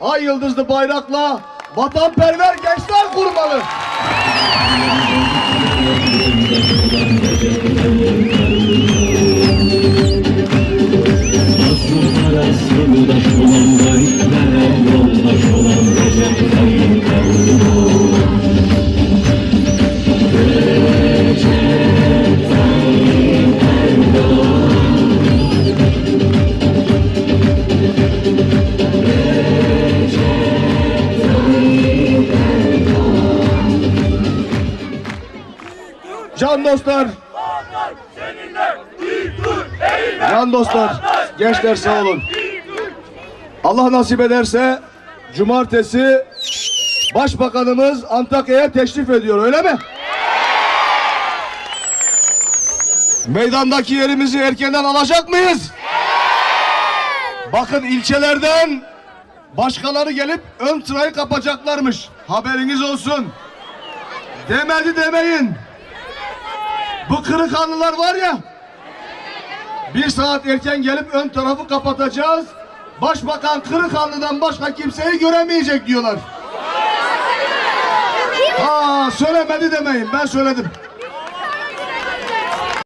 ay yıldızlı bayrakla vatanperver gençler kurmalı. Arasında olan Can dostlar. Can dostlar. Gençler sağ olun. Allah nasip ederse cumartesi Başbakanımız Antakya'ya teşrif ediyor öyle mi? Meydandaki yerimizi erkenden alacak mıyız? Bakın ilçelerden başkaları gelip ön sırayı kapacaklarmış. Haberiniz olsun. Demedi demeyin. Bu Kırıkhanlılar var ya. Bir saat erken gelip ön tarafı kapatacağız. Başbakan Kırıkhanlı'dan başka kimseyi göremeyecek diyorlar. Ha söylemedi demeyin ben söyledim.